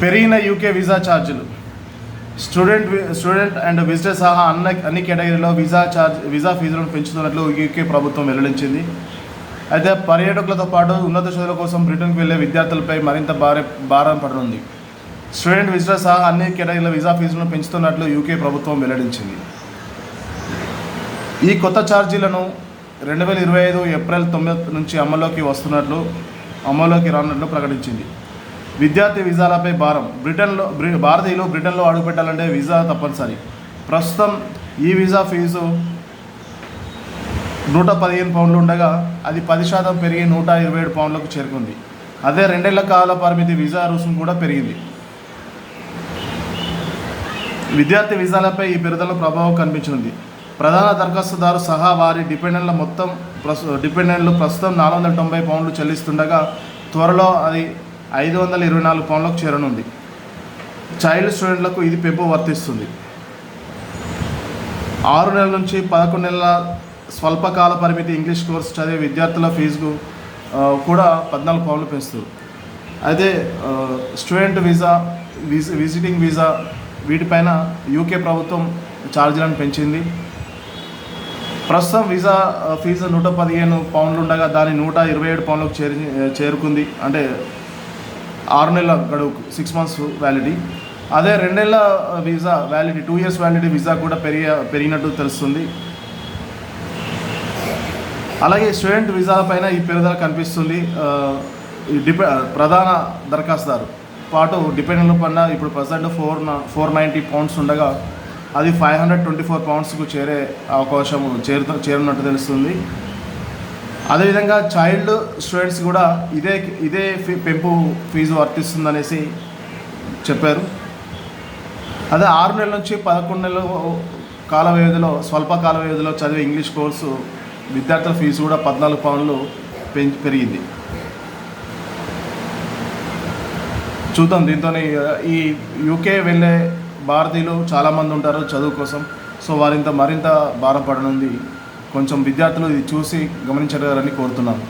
పెరిగిన UK visa ఛార్జీలు student student and visitor సహా అన్న అన్ని కేటగిరీలో వీసా ఛార్జ్ వీసా ఫీజులను పెంచుతున్నట్లు యూకే ప్రభుత్వం వెల్లడించింది. అయితే పర్యాటకులతో పాటు ఉన్నత చదువుల కోసం బ్రిటన్కి వెళ్ళే విద్యార్థులపై మరింత భార భారం పడనుంది. స్టూడెంట్ విజిటర్ సహా అన్ని కేటగిరీల వీసా ఫీజులను పెంచుతున్నట్లు యూకే ప్రభుత్వం వెల్లడించింది. ఈ కొత్త ఛార్జీలను రెండు వేల ఇరవై ఐదు ఏప్రిల్ తొమ్మిది నుంచి అమల్లోకి వస్తున్నట్లు అమల్లోకి రానున్నట్లు ప్రకటించింది. విద్యార్థి వీసాలపై భారం. బ్రిటన్లో బ్రి- భారతీయులు బ్రిటన్లో అడుగుపెట్టాలంటే వీసా తప్పనిసరి. ప్రస్తుతం ఈ వీసా ఫీజు నూట పదిహేను పౌండ్లు ఉండగా అది పది శాతం పెరిగి నూట ఇరవై ఏడు పౌండ్లకు చేరుకుంది. అదే రెండేళ్ళ కాల పరిమితి వీసా రుసుము కూడా పెరిగింది. విద్యార్థి వీసాలపై ఈ పెరుగుదల ప్రభావం కనిపించింది ప్రధాన దరఖాస్తుదారు సహా వారి డిపెండెంట్ల మొత్తం ప్రస్తు డిపెండెంట్లు ప్రస్తుతం నాలుగు వందల తొంభై పౌండ్లు చెల్లిస్తుండగా త్వరలో అది ఐదు వందల ఇరవై నాలుగు పౌండ్లకు చేరనుంది. చైల్డ్ స్టూడెంట్లకు ఇది పెంపు వర్తిస్తుంది. ఆరు నెలల నుంచి పదకొండు నెలల స్వల్పకాల పరిమితి ఇంగ్లీష్ కోర్స్ చదివే విద్యార్థుల ఫీజుకు కూడా పద్నాలుగు పౌండ్లు పెంచుతారు అయితే స్టూడెంట్ వీసా విజిటింగ్ వీసా వీటిపైన యూకే ప్రభుత్వం ఛార్జీలను పెంచింది. ప్రస్తుతం వీసా ఫీజు నూట పదిహేను పౌండ్లు ఉండగా దాని నూట ఇరవై ఏడు పౌండ్లకు చేరి చేరుకుంది. అంటే ఆరు నెలల గడువుకు సిక్స్ మంత్స్ వ్యాలిటీ అదే రెండేళ్ళ visa validity two years validity visa కూడా పెరిగి పెరిగినట్టు తెలుస్తుంది. అలాగే స్టూడెంట్ వీసాలపైన ఈ పెరుగుదల కనిపిస్తుంది. Uh, ఈ డిపె uh, ప్రధాన దరఖాస్తుదారు. పాటు డిపెండెంట్ పైన ఇప్పుడు present four four ninety pounds ఉండగా అది ఫైవ్ హండ్రెడ్ ట్వంటీ ఫోర్ పౌండ్స్కు చేరే అవకాశం చేరుత చేరినట్టు తెలుస్తుంది. అదేవిధంగా చైల్డ్ స్టూడెంట్స్ కూడా ఇదే ఇదే ఫీ పెంపు ఫీజు వర్తిస్తుందనేసి చెప్పారు. అదే ఆరు నెలల నుంచి పదకొండు నెలల కాల వ్యవధిలో స్వల్ప కాల వ్యవధిలో చదివే ఇంగ్లీష్ కోర్సు విద్యార్థుల ఫీజు కూడా పద్నాలుగు పౌండ్లు పెంచి పెరిగింది. చూద్దాం దీంతో ఈ యూకే వెళ్ళే భారతీయులు చాలామంది ఉంటారు చదువు కోసం. సో వారింత మరింత భారం పడనుంది కొంచెం విద్యార్థులు ఇది చూసి గమనించగలరని కోరుతున్నాను.